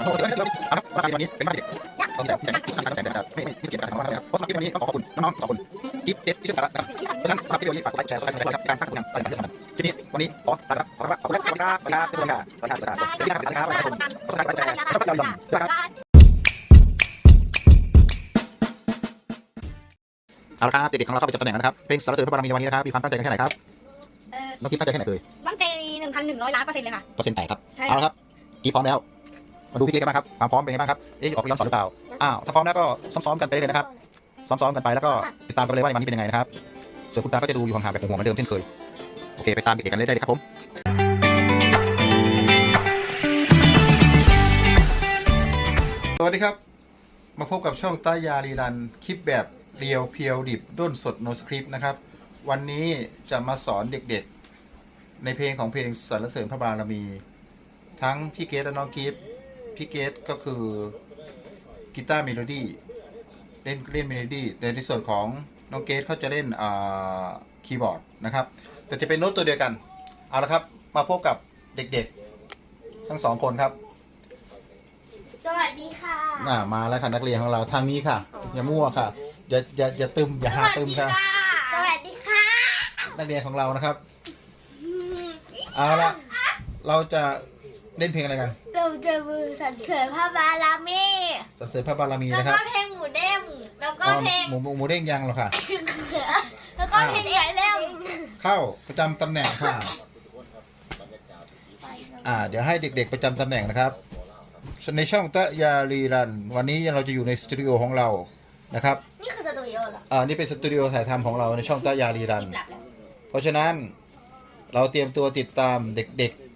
โอ้โหนะครับสำหรับวันนี้เป็นมากเด็กผมจะจะสั่งการแจกแจกไม่ไม่เกี่ยวกับทางวัดแล้วเพราะสำหรับวันนี้ก็ขอบคุณน้องๆสองคนกิฟต์เด็ดที่ชื่อสาระนะครับเพราะฉะนั้นสำหรับที่วันนี้ฝากกดไลค์แชร์สไลด์นะครับการสร้างผลงานต่างๆทีนี้วันนี้ขอลาครับขอบคุณครับขอบคุณครับขอบคุณครับขอบคุณครับขอบคุณครับขอบคุณครับขอบคุณครับขอบคุณครับขอบคุณครับขอบคุณครับขอบคุครับขอบคุณครับขอบคุรับขอบคุณครับขอบคุณครัขอบครับขอบคุณรับขรับขอบคุรับขอบคุรับขอริบขอบคุครับขอบคุณครับขอบคุครับขครับขอรับขอบคุขอบคุณครับขอบคุครับขอคุณครับขอบคุณครับขอบคุณครับขอบคุรับขอบคุณครสุรับขอบคุณครับคุณครับขอรับขอบคุณครัขอบครับขอบคุรับขอบคุครับขอบคุรัขอบคุณคบรับขรสุขอบคุบรับขรสุขอบคุ มาดูพี่เก๊กันบ้างครับความพร้อมเป็นไงบ้างครับเอ๊ะออกย้อนสอนหรือเปล่าอ้าวถ้าพร้อมแล้วก็ซ้อมๆกันไปเลยนะครับซ้อมๆกันไปแล้วก็ติดตามกันเลยว่าในวันนี้เป็นยังไงนะครับส่วนคุณตาก็จะดูอยู่ห่างๆแบบห่วงๆเหมือนเดิมเช่นเคยโอเคไปตามเด็กๆกันเลยได้เลยครับผมสวัสดีครับ มาพบกับช่องต้ายารีรันคลิปแบบเรียวเพียวดิบด้นสดโนสคริปต์นะครับ วันนี้จะมาสอนเด็กๆ ในเพลงของเพลงสรรเสริญพระบารมี ทั้งพี่เกดและน้องกิฟต์ พี่เกดก็คือกีตาร์เมโลดี้เล่นเล่นเมโลดี้แต่ในส่วนของน้องเกดเขาจะเล่นอ่าคีย์บอร์ดนะครับ แต่จะเป็นโน้ตตัวเดียวกัน เอาละครับ มาพบกับเด็กๆ ทั้งสองคนครับ สวัสดีค่ะอ่ามาแล้วค่ะนักเรียนของเราทางนี้ค่ะ อย่ามั่วค่ะ อย่าอย่าอย่าตึมอย่าหาตึมค่ะ สวัสดีค่ะ นักเรียนของเรานะครับ เอาละเราจะเล่นเพลงอะไรกัน เราจะมือสรรเสริญพระบารมีสรรเสริญพระบารมีแล้วนะคก็รับเพลงหมูเด้งแล้วก็อ๋อเพลงหมูหมูหมูเด้งยังหรอกค่ะ แล้วก็เพลงใหญ่เล่มเข้าประจำตำแหน่งค่ะ อ่า เดี๋ยวให้เด็กๆประจำตำแหน่งนะครับ ในช่องตะยารีรัน วันนี้เราจะอยู่ในสตูดิโอของเรานะครับ นี่คือสตูดิโอเหรออ่า นี่เป็นสตูดิโอถ่ายทำของเราในช่องตะยารีรัน หลับแล้วเพราะฉะนั้นเราเตรียมตัวติดตามเด็กๆ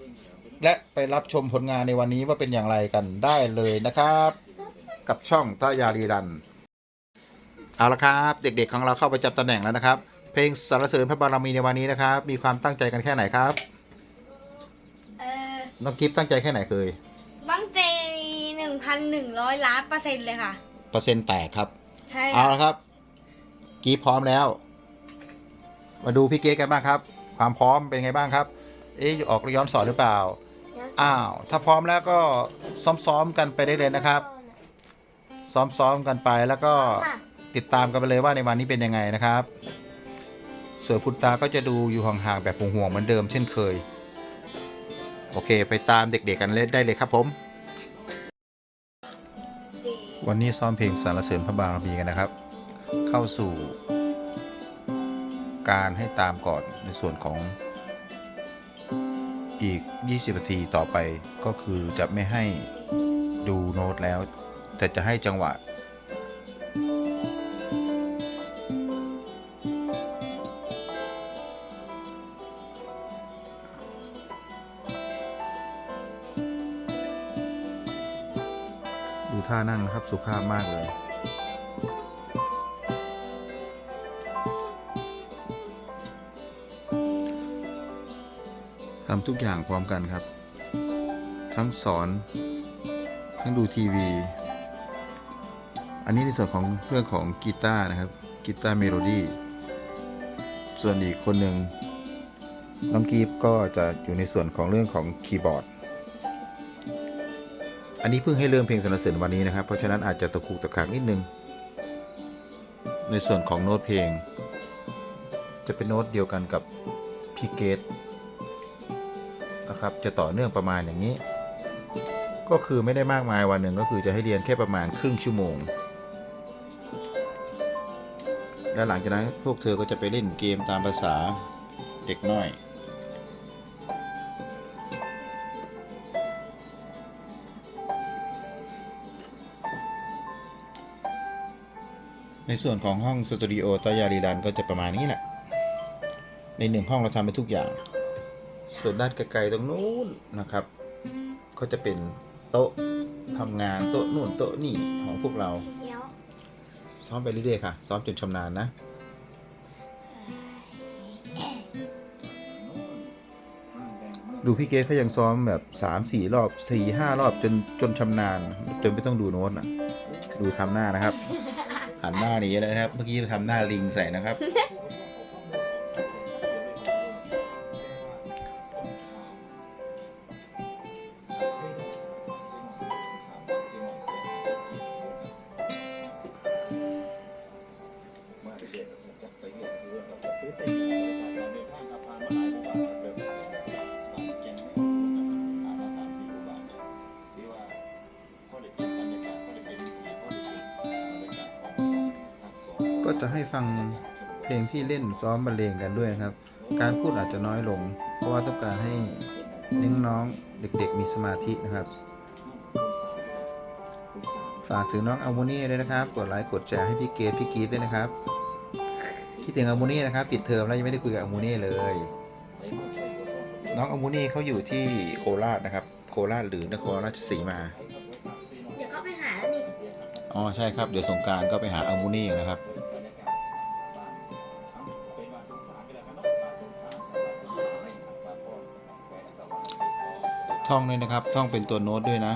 และไปรับชมผลงานในวันนี้ว่าเป็นอย่างไรกันได้เลยนะครับ กับช่องตายารีรัน เอาละครับ เด็กๆของเราเข้าไปจับตำแหน่งแล้วนะครับ เพลงสรรเสริญพระบารมีในวันนี้นะครับ มีความตั้งใจกันแค่ไหนครับเออน้องกิฟตั้งใจแค่ไหนเคยตั้งใจหนึ่งพันหนึ่งร้อยล้านเปอร์เซ็นต์เลยค่ะ เปอร์เซ็นต์แตกครับ ใช่เอาค่ะละครับกีฟพร้อมแล้ว มาดูพี่เก๊กันบ้างครับ ความพร้อมเป็นไงบ้างครับ เอ๊ะออกย้อนสอนหรือเปล่า อ้าว ถ้าพร้อมแล้วก็ซ้อมๆกันไปได้เลยนะครับ ซ้อมๆกันไปแล้วก็ติดตามกันไปเลยว่าในวันนี้เป็นยังไงนะครับ ส่วนคุณตาก็จะดูอยู่ห่างๆแบบห่วงๆเหมือนเดิมเช่นเคย โอเค ไปตามเด็กๆกันเล่นได้เลยครับผม วันนี้ซ้อมเพลงสรรเสริญพระบารมีกันนะครับ เข้าสู่ การให้ตามก่อนในส่วนของ อีก 20นาทีต่อไปก็คือจะไม่ให้ดูโน้ตแล้ว แต่จะให้จังหวะ ดูท่านั่งนะครับสุภาพมากเลย ทำทุกอย่างพร้อมกันครับ ทั้งสอน ทั้งดูทีวี อันนี้ในส่วนของเรื่องของกีตาร์นะครับกีตาร์เมโลดี้ส่วนอีกคนหนึ่งน้องกีฟก็จะอยู่ในส่วนของเรื่องของคีย์บอร์ด อันนี้เพิ่งให้เริ่มเพลงสรรเสริญวันนี้นะครับ เพราะฉะนั้นอาจจะตะคุกตะขากนิดนึง ในส่วนของโน้ตเพลง จะเป็นโน้ตเดียวกันกับพีเกต นะครับ จะต่อเนื่องประมาณอย่างนี้ ก็คือไม่ได้มากมายวันหนึ่งก็คือจะให้เรียนแค่ประมาณครึ่งชั่วโมง แล้วหลังจากนั้นพวกเธอก็จะไปเล่นเกมตามภาษาเด็กน้อยในส่วนของห้องสตูดิโอตายารีดันก็จะประมาณนี้แหละ ในหนึ่งห้องเราทำไปทุกอย่าง ส่วนด้านไกลๆตรงนู้นนะครับ ก็จะเป็นโต๊ะทำงานโต๊ะนู่นโต๊ะนี่ของพวกเรา เดี๋ยวซ้อมไปเรื่อยๆค่ะ ซ้อมจนชำนาญนะ ดูพี่เกดเขายังซ้อมแบบสามสี่รอบสี่ห้ารอบจนจนชำนาญ จนไม่ต้องดูโน้ตอะ ดูทำหน้านะครับ หันหน้าหนีเลยนะครับ เมื่อกี้ทำหน้าลิงใส่นะครับ ฟังเพลงที่เล่นซ้อมบรรเลงกันด้วยนะครับ การพูดอาจจะน้อยลง เพราะว่าต้องการให้น้องๆเด็กๆมีสมาธินะครับ ฝากถึงน้องอัลโมนี่ด้วยนะครับ กดไลค์กดแชร์ให้พี่เกดพี่กีดด้วยนะครับคิดถึงอัลโมนี่นะครับปิดเทอมแล้วยังไม่ได้คุยกับอัลโมนี่เลย น้องอัลโมนี่เขาอยู่ที่โคราชนะครับ โคราชหรือนครราชสีมาเดี๋ยวก็ไปหาแล้วนี่อ๋อใช่ครับเดี๋ยวสงกรารก็ไปหาอัลโมนี่นะครับ ท่องด้วยนะครับ ท่องเป็นตัวโน้ตด้วยนะ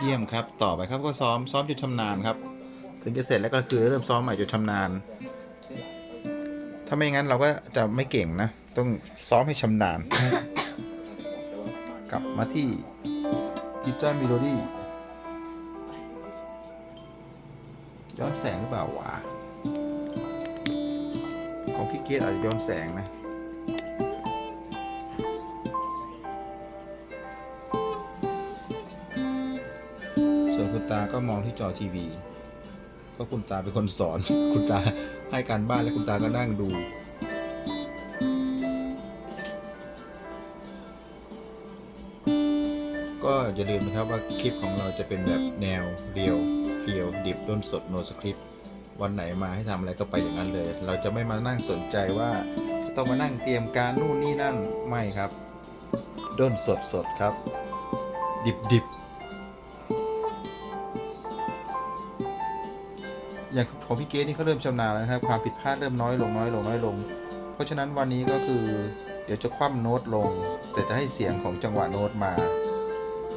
เยี่ยมครับ ต่อไปครับก็ซ้อมซ้อมจนชำนาญครับ ถึงจะเสร็จแล้วก็คือเริ่มซ้อมใหม่จนชำนาญ ถ้าไม่งั้นเราก็จะไม่เก่งนะ ต้องซ้อมให้ชำนาญ กลับมาที่กิจามิโลดี้ย้อนแสงหรือเปล่าวะของพี่เกดอาจจะย้อนแสงนะส่วนคุณตาก็มองที่จอทีวีเพราะคุณตาเป็นคนสอน คุณตาให้การบ้านแล้วคุณตาก็นั่งดู อย่าลืมนะครับว่าคลิปของเราจะเป็นแบบแนวเรียวเพียวดิบด้นสดโนสคริปต์วันไหนมาให้ทำอะไรก็ไปอย่างนั้นเลย เราจะไม่มานั่งสนใจว่าต้องมานั่งเตรียมการนู่นนี่นั่นไม่ครับด้นสดสดครับ ดิบดิบอย่างของพี่เกดนี่เขาเริ่มชำนาญแล้วนะครับ ความผิดพลาดเริ่มน้อยลงน้อยลงน้อยลง เพราะฉะนั้นวันนี้ก็คือ เดี๋ยวจะคว่ำโน้ตลง แต่จะให้เสียงของจังหวะโน้ตมา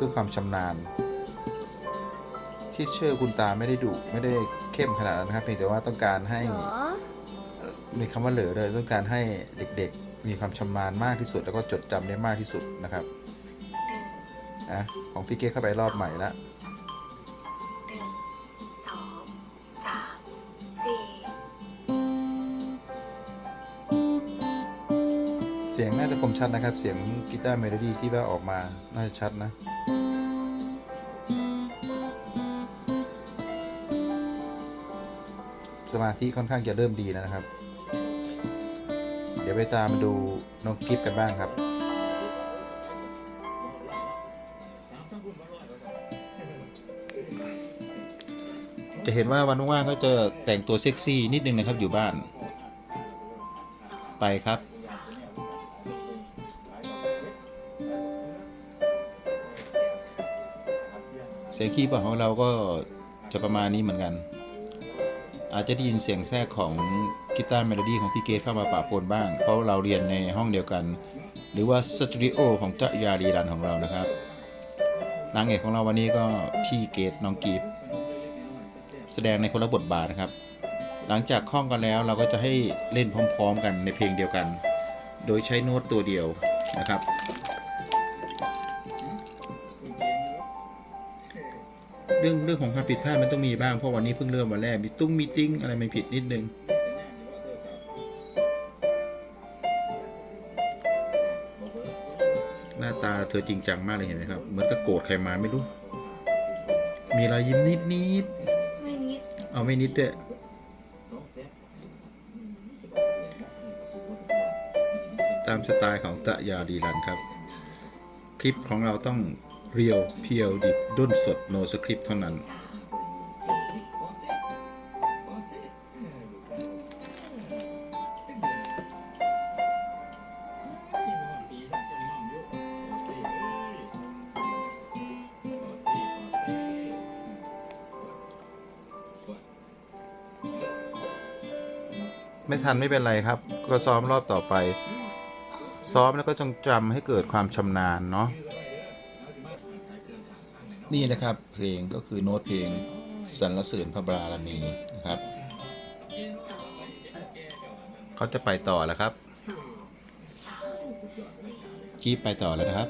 พื่อความชำนาญ ที่เชื่อคุณตาไม่ได้ดุไม่ได้เข้มขนาดนั้นนะครับเพียงแต่ว่าต้องการให้เหรอมีคำว่าเหลือเลยต้องการให้เด็กๆ มีความชำนาญมากที่สุด แล้วก็จดจำได้มากที่สุดนะครับนะของพี่เกดเข้าไปรอบใหม่ละสองสามสี่เสียงน่าจะคมชัดนะครับ เสียงกีตาร์เมโลดี้ที่ว่าออกมา น่าจะชัดนะ สมาธิค่อนข้างจะเริ่มดีแล้วนะครับ เดี๋ยวไปตามดูน้องกิฟกันบ้างครับจะเห็นว่าวันว่างๆก็จะแต่งตัวเซ็กซี่นิดนึงนะครับอยู่บ้าน ไปครับ เสียงคีย์บอร์ดของเราก็จะประมาณนี้เหมือนกัน อาจจะได้ยินเสียงแทรกของกีตาร์เมโลดี้ของพี่เกตเข้ามาปะปนบ้าง เพราะเราเรียนในห้องเดียวกัน หรือว่าสตูดิโอของเจ้ายารีรันของเรานะครับนางเอกของเราวันนี้ก็พี่เกตน้องกีฟแสดงในคนละบทบาทนะครับ หลังจากคล่องกันแล้วเราก็จะให้เล่นพร้อม ๆ กันในเพลงเดียวกัน โดยใช้โน้ตตัวเดียวนะครับ เรื่องเรื่องของความผิดพลาดมันต้องมีบ้างเพราะวันนี้เพิ่งเริ่มวันแรกมีตุ้งมีติ้งอะไรไม่ผิดนิดนึงหน้าตาเธอจริงจังมากเลยเห็นไหมครับเหมือนกับโกรธใครมาไม่รู้ มีรอยยิ้มนิดนิดไม่นิดๆเอาไม่นิดด้วยตามสไตล์ของตะยาดีรันครับ คลิปของเราต้อง เรียว เพียวดิบด้นสดโนสคริปเท่านั้น ไม่ทันไม่เป็นไรครับ ก็ซ้อมรอบต่อไป ซ้อมแล้วก็จงจำให้เกิดความชำนาญเนาะ นี่นะครับเพลงก็คือโน้ตเพลงสรรเสริญพระบารมีนะครับ เขาจะไปต่อแล้วครับจีบไปต่อแล้วนะครับ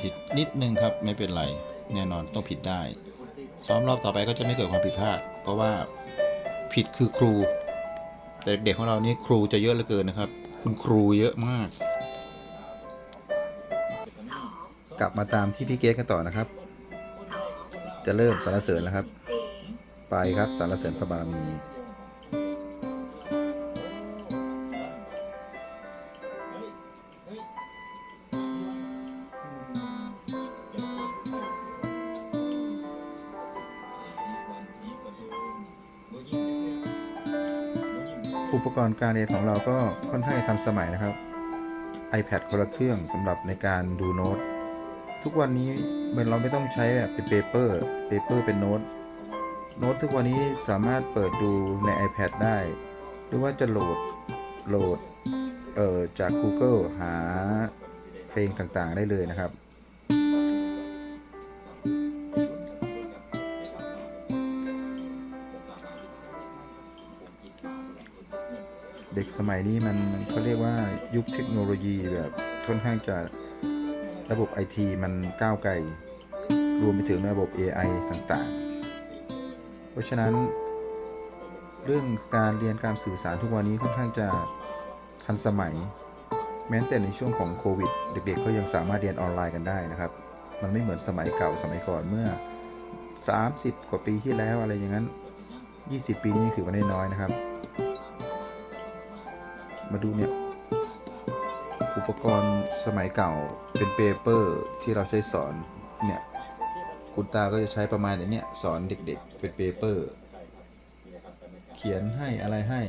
ผิดนิดนึงครับไม่เป็นไร แน่นอนต้องผิดได้ ซ้อมรอบต่อไปก็จะไม่เกิดความผิดพลาด เพราะว่าผิดคือครู แต่เด็กของเรานี่ครูจะเยอะเหลือเกินนะครับ คุณครูเยอะมาก กลับมาตามที่พี่เกสกันต่อนะครับ จะเริ่มสรรเสริญแล้วครับ ไปครับสรรเสริญพระบารมี อุปกรณ์การเรียนของเราก็ค่อนข้างทันสมัยนะครับ iPad คนละเครื่องสำหรับในการดูโน้ต ทุกวันนี้มันเราไม่ต้องใช้แบบเป็นเปเปอร์เปเปอร์เป็นโน้ตโน้ตทุกวันนี้สามารถเปิดดูใน iPad ได้ หรือว่าจะโหลดโหลดเอ่อจาก Google หาเพลงต่างๆได้เลยนะครับ มัยนี้มันมันเขาเรียกว่ายุคเทคโนโลยีแบบค่อนข้างจะระบบไอทีมันก้าวไกล รวมไปถึงระบบ AI ต่างๆ เพราะฉะนั้น เรื่องการเรียนการสื่อสารทุกวันนี้ค่อนข้างจะทันสมัย แม้แต่ในช่วงของโควิด เด็กๆก็ยังสามารถเรียนออนไลน์กันได้นะครับ มันไม่เหมือนสมัยเก่าสมัยก่อนเมื่อ 30 กว่าปีที่แล้วอะไรอย่างนั้น 20 ปีนี้ถือว่าน้อยๆนะครับ มาดูเนี่ย อุปกรณ์สมัยเก่าเป็นเปเปอร์ที่เราใช้สอนเนี่ย คุณตาก็จะใช้ประมาณเนี้ยสอนเด็กๆ เป็นเปเปอร์ เขียนให้อะไรให้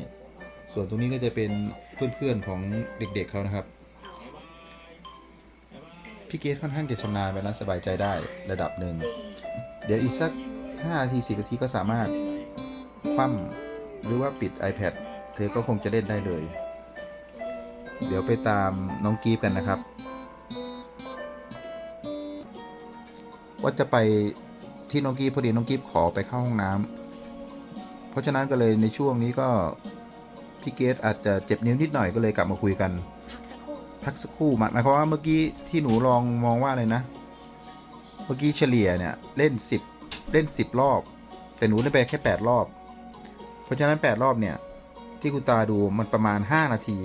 ส่วนตรงนี้ก็จะเป็นเพื่อนๆของเด็กๆเขานะครับพี่เกดค่อนข้างจะชำนาญไปแล้วสบายใจได้ระดับหนึ่ง เดี๋ยวอีกสัก5นาที10นาทีก็สามารถคว่ำหรือว่าปิด iPad เธอก็คงจะเล่นได้เลย เดี๋ยวไปตามน้องกีฟกันนะครับ ว่าจะไปที่น้องกีฟพอดีน้องกีฟขอไปเข้าห้องน้ำเพราะฉะนั้นก็เลยในช่วงนี้ก็พี่เกดอาจจะเจ็บนิ้วนิดหน่อยก็เลยกลับมาคุยกัน พักสักครู่พักสักครู่หมายหมายความว่าเมื่อกี้ที่หนูลองมองว่าอะไรนะ เมื่อกี้เฉลี่ยเนี่ยเล่นสิบเล่นสิบรอบ แต่หนูเล่นไปแค่แปดรอบ เพราะฉะนั้นแปดรอบเนี่ยที่คุณตาดูมันประมาณห้านาที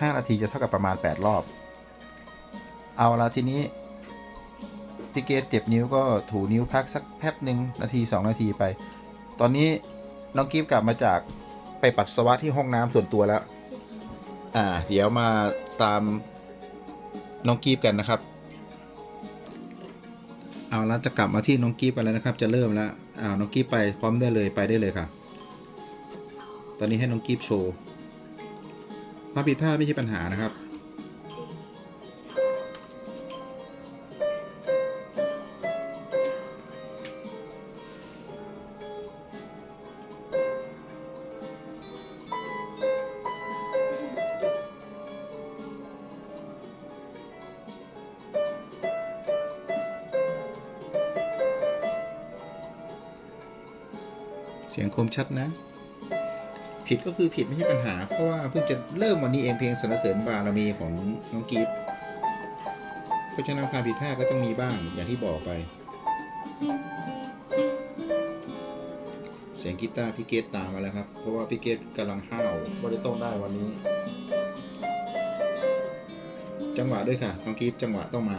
ห้านาทีจะเท่ากับประมาณแปดรอบ เอาละทีนี้พี่เกตเจ็บนิ้วก็ถูนิ้วพักสักแป๊บหนึ่งนาทีสองนาทีไป ตอนนี้น้องกิฟกลับมาจากไปปัสสาวะที่ห้องน้ำส่วนตัวแล้ว อ่า เดี๋ยวมาตามน้องกีบกันนะครับ เอาแล้วจะกลับมาที่น้องกีบกันแล้วนะครับ จะเริ่มแล้วอ่าน้องกีบไปพร้อมได้เลยไปได้เลยค่ะ ตอนนี้ให้น้องกีบโชว์ ความผิดพลาดไม่ใช่ปัญหานะครับ เสียงคมชัดนะ ผิดก็คือผิดไม่ใช่ปัญหา เพราะว่าเพิ่งจะเริ่มวันนี้เองเพียงสรรเสริญบารมีของน้องกีฟเพราะฉะนั้นความผิดพลาดก็ต้องมีบ้างอย่างที่บอกไป เสียงกีตาร์พี่เกตตามมาแล้วครับ เพราะว่าพี่เกตกำลังห้าวว่าจะต้องได้วันนี้ จังหวะด้วยค่ะน้องกีฟจังหวะต้องมา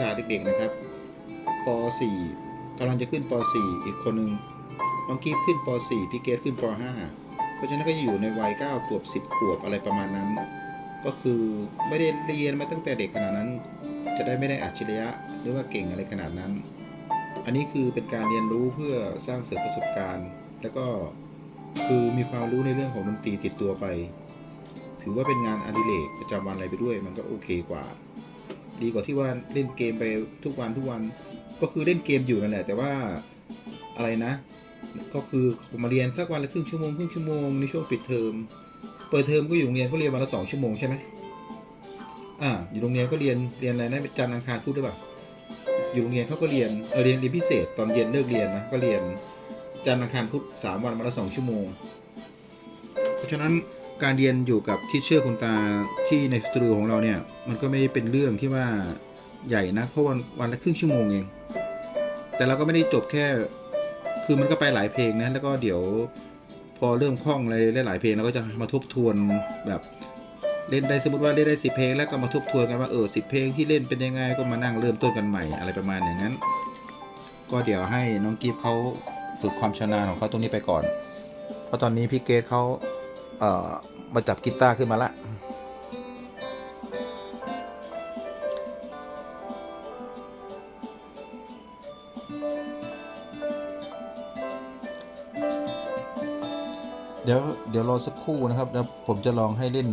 ษาเด็กๆนะครับป .4 กำลังจะขึ้นป .4 อีกคนหนึ่งน้องกีฟขึ้นป .4 พี่เกดขึ้นป .5 เพราะฉะนั้นก็จะอยู่ในวัย9ขวบ 10 ขวบอะไรประมาณนั้น ก็คือไม่ได้เรียนมาตั้งแต่เด็กขนาดนั้น จะได้ไม่ได้อัจฉริยะหรือว่าเก่งอะไรขนาดนั้น อันนี้คือเป็นการเรียนรู้เพื่อสร้างเสริมประสบการณ์ แล้วก็คือมีความรู้ในเรื่องของดนตรีติดตัวไป ถือว่าเป็นงานอดิเรกประจำวันอะไรไปด้วย มันก็โอเคกว่า ดีกว่าที่ว่าเล่นเกมไปทุกวันทุกวัน ก็คือเล่นเกมอยู่นั่นแหละแต่ว่าอะไรนะ ก็คือมาเรียนสักวันละครึ่งชั่วโมงครึ่งชั่วโมงในช่วงปิดเทอมเปิดเทอมก็อยู่โรงเรียนก็เรียนวันละสองชั่วโมงใช่ไหมอ่าอยู่โรงเรียนก็เรียนเรียนอะไรนะจันทร์อังคารพูดได้ป่ะอยู่โรงเรียนเขาก็เรียนเออเรียนเรียนพิเศษตอนเย็นเลิกเรียนนะก็เรียนจันทร์อังคารพุธสามวันวันละสองชั่วโมง เพราะฉะนั้น การเรียนอยู่กับที่เชื่อคุณตาที่ในสตูดิโอของเราเนี่ย มันก็ไม่ได้เป็นเรื่องที่ว่าใหญ่นะเพราะวันวันละครึ่งชั่วโมงเอง แต่เราก็ไม่ได้จบแค่ คือมันก็ไปหลายเพลงนะแล้วก็เดี๋ยวพอเริ่มคล่องอะไรหลายเพลงเราก็จะมาทบทวนแบบเล่นได้สมมติว่าเล่นได้สิเพลงแล้วก็มาทบทวนกันว่าเออสิเพลงที่เล่นเป็นยังไงก็มานั่งเริ่มต้นกันใหม่อะไรประมาณอย่างนั้น ก็เดี๋ยวให้น้องกิฟเขาฝึกความชำนาญของเขาตรงนี้ไปก่อน เพราะตอนนี้พี่เกดเขา เอ่อมาจับกีตาร์ขึ้นมาละเดี๋ยวเดี๋ยวรอสักครู่นะครับแล้วผมจะลองให้เล่น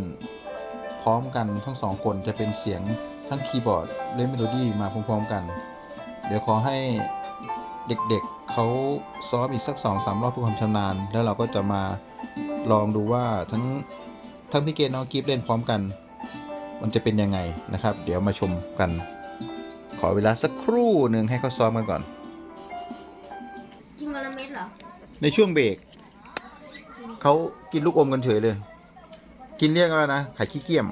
พร้อมกันทั้งสองคนจะเป็นเสียงทั้งคีย์บอร์ดเล่นเมโลดี้มาพร้อมๆกัน เดี๋ยวขอให้เด็กๆเขาซ้อมอีกสักสองสามรอบเพื่อความชำนาญ แล้วเราก็จะมา ลองดูว่าทั้งทั้งพี่เกดน้องกิฟเล่นพร้อมกัน มันจะเป็นยังไงนะครับ เดี๋ยวมาชมกัน ขอเวลาสักครู่หนึ่งให้เขาซ้อมกันก่อน กินวันละเม็ดเหรอ ในช่วงเบรกเขากินลูกอมกันเฉยเลย กินเรียกว่านะไข่ขี้เกียม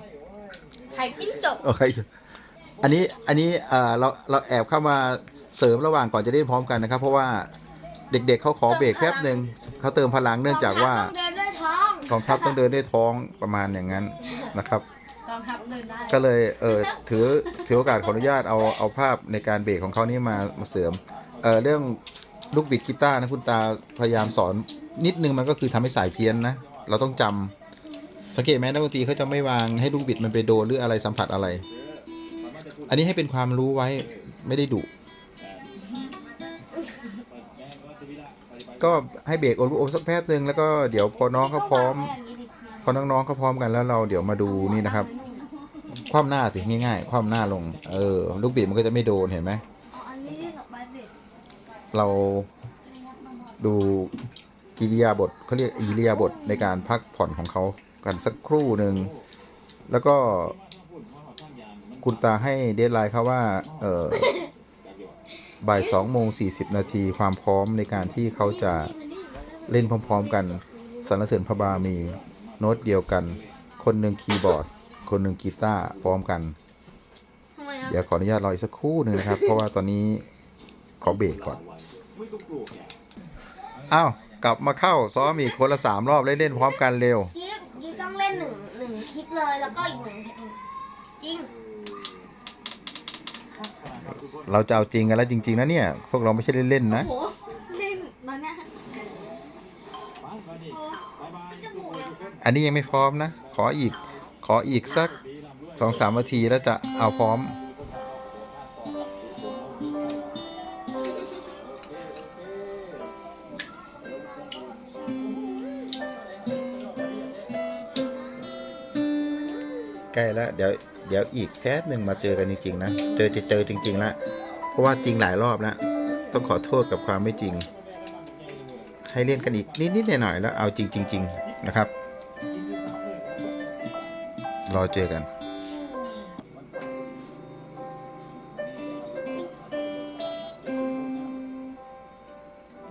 ไข่จิ้งจกโอเคอันนี้อันนี้เอ่อเราเราแอบเข้ามาเสริมระหว่างก่อนจะเล่นพร้อมกันนะครับ เพราะว่าเด็กๆเขาขอเบรกแป๊บหนึ่งเขาเติมพลังเนื่องจากว่า ต้องเดินด้วยท้อง กองทัพต้องเดินด้วยท้องประมาณอย่างนั้นนะครับ กองทัพเดินได้ก็เลยเออถือถือโอกาสขออนุญาตเอาเอาภาพในการเบรกของเขานี่มามาเสริมเออเรื่องลูกบิดกีตาร์นะคุณตาพยายามสอนนิดนึงมันก็คือทำให้สายเพี้ยนนะ เราต้องจำสังเกตไหมนักดนตรีเขาจะไม่วางให้ลูกบิดมันไปโดนหรืออะไรสัมผัสอะไร อันนี้ให้เป็นความรู้ไว้ไม่ได้ดุ ก็ให้เบรกโอลูกอสักแป๊บหนึ่งแล้วก็เดี๋ยวพอน้องเขาพร้อม พอน้องๆเขาพร้อมกันแล้วเราเดี๋ยวมาดูนี่นะครับ คว่ำหน้าสิง่าย ๆ คว่ำหน้าลง เออ ลูกบิดมันก็จะไม่โดนเห็นไหมเอาอันนี้ยื่นออกไปสิเราดูกิริยาบทเขาเรียกอิริยาบทในการพักผ่อนของเขากันสักครู่หนึ่งแล้วก็คุณตาให้เดทไลน์เขาว่า เออ บ่ายสองโมงสี่สิบนาทีความพร้อมในการที่เขาจะเล่นพร้อม ๆ กันสรรเสริญพระบารมีโน้ตเดียวกัน คนหนึ่งคีย์บอร์ด คนหนึ่งกีตาร์พร้อมกันทำไมอะเดี๋ยวขออนุญาตรออีกสักครู่หนึ่งนะครับ เพราะว่าตอนนี้ขอเบรกก่อนอ้าวกลับมาเข้าซ้อมอีกคนละสามรอบเล่นเล่นพร้อมกันเร็ว ยิบยิบต้องเล่นหนึ่งหนึ่งคลิปเลยแล้วก็อีกหนึ่งเพลงจริง เราจะเอาจริงกันแล้วจริง ๆ นะเนี่ย พวกเราไม่ใช่เล่นๆนะ โอ้โหเล่นตอนเนี้ยโอ้จมูกเลยอันนี้ยังไม่พร้อมนะ ขออีก ขออีกสักสองสามนาทีแล้วจะเอาพร้อม ใกล้แล้ว เดี๋ยว เดี๋ยวอีกแป๊บหนึ่งมาเจอกันจริงๆนะ เจอจะเจอจริงๆแล้วเพราะว่าจริงหลายรอบแล้ว ต้องขอโทษกับความไม่จริง ให้เล่นกันอีกนิดๆหน่อยๆแล้วเอาจริงจริงๆนะครับ รอเจอกัน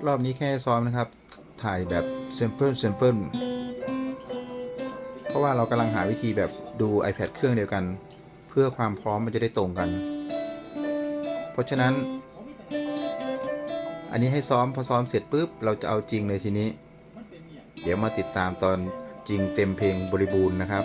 รอบนี้แค่ซ้อมนะครับ ถ่ายแบบเซมเปิลเซมเปิลเพราะว่าเรากำลังหาวิธีแบบดู iPad เครื่องเดียวกัน เพื่อความพร้อมมันจะได้ตรงกัน เพราะฉะนั้น อันนี้ให้ซ้อมพอซ้อมเสร็จปุ๊บเราจะเอาจริงเลยทีนี้ เดี๋ยวมาติดตามตอนจริงเต็มเพลงบริบูรณ์นะครับ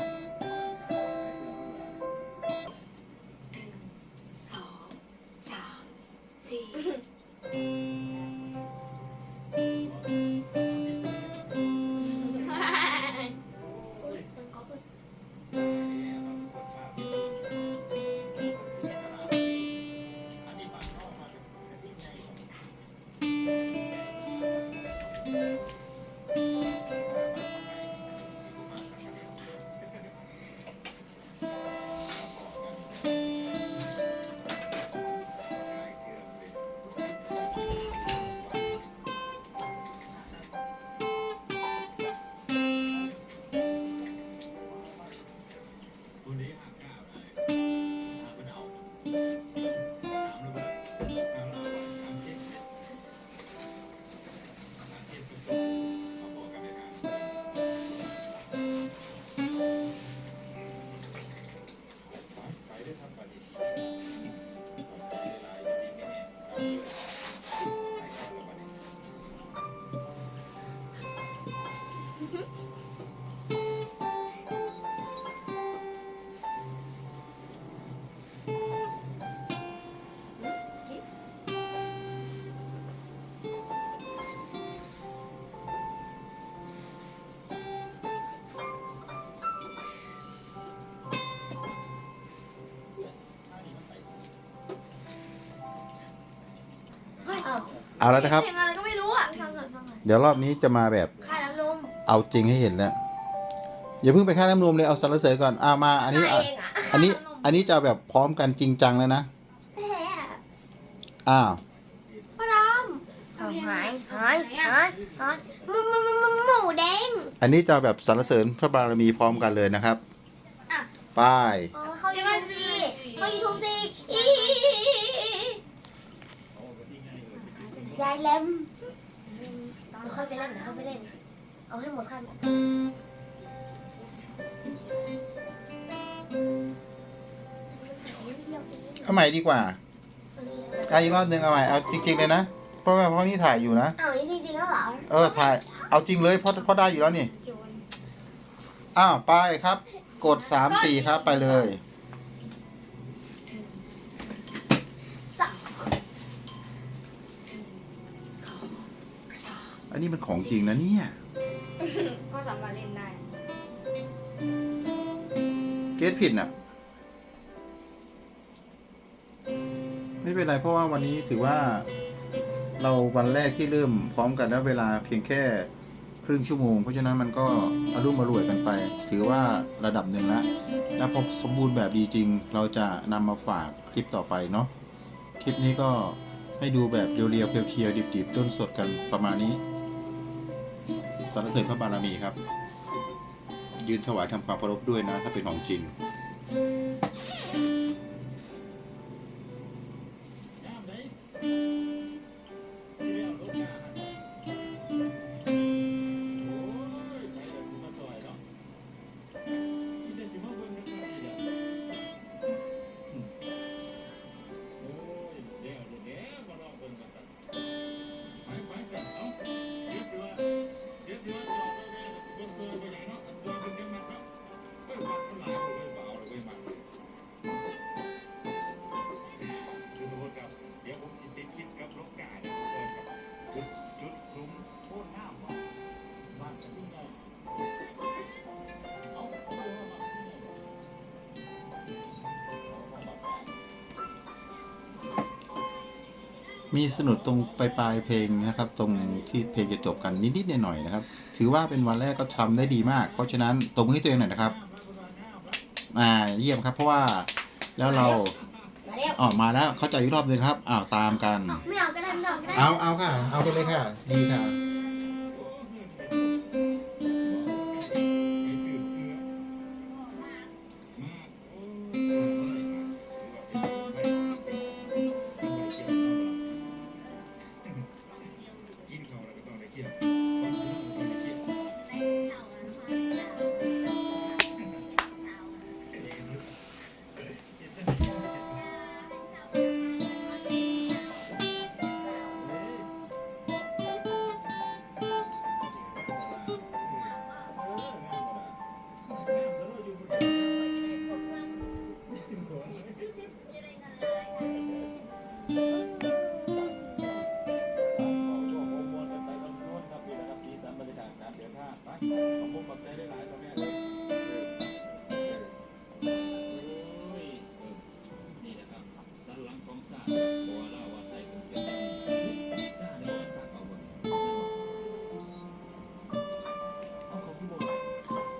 เอาแล้วนะครับ เพลงอะไรก็ไม่รู้อะฟังก่อนฟังก่อนเดี๋ยวรอบนี้จะมาแบบค่ายน้ำนมเอาจริงให้เห็นแล้วอย่าเพิ่งไปค่าน้ำนมเลยเอาสารเสริญก่อนอ่ามา อันนี้ค่ายอะเองอะอันนี้อันนี้จะแบบพร้อมกันจริงจังแล้วนะแหมอ้าวพ่อดำหายหายหายหายหายหมูหมูหมูหมูหมูแดงอันนี้จะแบบสรรเสริญพระบารมีพร้อมกันเลยนะครับอะไป้ายอ๋อเข้ายูทูบสิเข้ายูทูบสิอียาย แลมเดี๋ยวค่อยไปเล่นเดี๋ยวค่อยไปเล่น เอาให้หมดค่อยเอาใหม่ดีกว่าเอาอีกรอบหนึ่งเอาใหม่เอาจริงๆเลยนะ เพราะว่าเพราะนี่ถ่ายอยู่นะอ้าวนี่จริงๆแล้วเหรอเออถ่าย เอาจริงเลยเพราะเพราะได้อยู่แล้วนี่ อ้าวไปครับ กดสามสี่ครับไปเลย สาม สองสาม อันนี้มันของจริงนะเนี่ย ก็สามารถเล่นได้ เกตผิดน่ะ ไม่เป็นไรเพราะว่าวันนี้ถือว่า เราวันแรกที่เริ่มพร้อมกันแล้วเวลาเพียงแค่ครึ่งชั่วโมง เพราะฉะนั้นมันก็อารมณ์มารวยกันไป ถือว่าระดับหนึ่งละแล้วพอสมบูรณ์แบบดีจริง เราจะนำมาฝากคลิปต่อไปเนาะคลิปนี้ก็ให้ดูแบบเรียวๆเพียวๆดิบๆต้นสดกันประมาณนี้ สรรเสริญพระบารมีครับ ยืนถวายทำความเคารพด้วยนะ ถ้าเป็นของจริง มีสนุดตรงปลายปลายๆเพลงนะครับ ตรงที่เพลงจะจบกันนิดๆหน่อยๆนะครับ ถือว่าเป็นวันแรกก็ทำได้ดีมาก เพราะฉะนั้นตบมือให้ตัวเองหน่อยนะครับ อ่าเยี่ยมครับ เพราะว่าแล้วเรามาเร็วออกมาแล้วเขาจะอีกรอบหนึ่งครับอ้าวตามกัน ไม่เอาก็ได้ไม่เอาก็ได้เอาเอาค่ะ เอาไปเลยค่ะ ดีค่ะ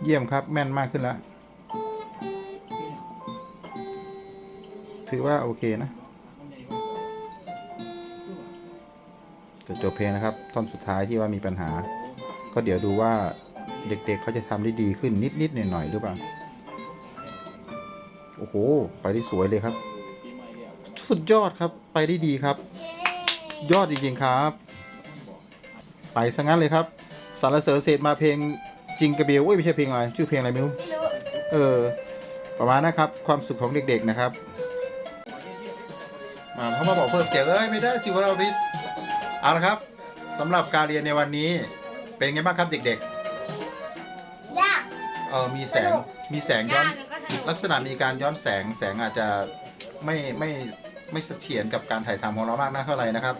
เยี่ยมครับแม่นมากขึ้นแล้ว ถือว่าโอเคนะ จะจบเพลงนะครับ ท่อนสุดท้ายที่ว่ามีปัญหา ก็เดี๋ยวดูว่าเด็กๆเขาจะทำได้ดีขึ้นนิดๆหน่อยๆหรือเปล่า โอ้โห ไปได้สวยเลยครับ สุดยอดครับ ไปได้ดีครับเย้ยอดจริงๆครับ ไปซะงั้นเลยครับสารเสริญเศษมาเพลง จิงกระเบลเอ้ยไม่ใช่เพลงอะไร ชื่อเพลงอะไรไม่รู้ ไม่รู้เออ ประมาณนะครับ ความสุขของเด็กๆนะครับ มาเขามาบอกเพิ่มเสียงเอ้ยไม่ได้สิว่าเราพิเอาละครับสำหรับการเรียนในวันนี้ เป็นไงบ้างครับเด็กยาก ๆเออมีแสสงนุก มีแสงย้อนยากแล้วก็สนุกลักษณะมีการย้อนแสงแสงอาจจะไม่ไม่ไม่เสถียรกับการถ่ายทำของเรามากนักเท่าไหร่นะครับ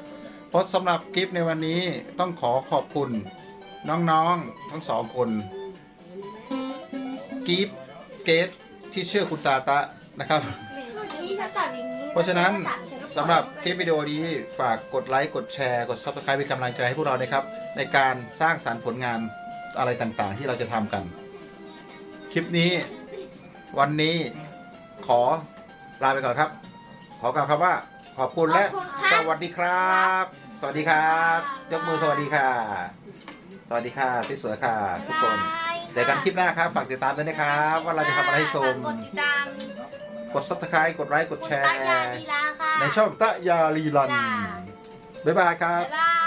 เพราะสำหรับคลิปในวันนี้ต้องขอขอบคุณ น้องๆทั้งสองคนกิฟเกตที่เชื่อคุณตาตะนะครับเมื่อกี้ถ้าจับอย่างนี้เพราะฉะนั้นสำหรับคลิปวิดีโอนี้ฝากกดไลค์ กดแชร์ กด subscribe เป็นกำลังใจให้พวกเรานะครับ ในการสร้างสารรค์ผลงานอะไรต่างๆ ที่เราจะทำกัน คลิปนี้วันนี้ขอลาไปก่อนครับ ขอกล่าวคำว่าขอบคุณและขอบคุณครับสวัสดีครับ สวัสดีครับ ยกมือสวัสดีค่ะ สวัสดีค่ะที่สวยค่ะ ทุกคนเจอกันคลิปหน้าครับ ฝากติดตามด้วยนะครับ ว่าเราจะทำอะไรให้ชม กดติดตาม กด subscribe กดไลค์กดแชร์ตายาลีลาค่ะในช่องตะยาลีลันลาบ๊ายบายครับ บ๊ายบาย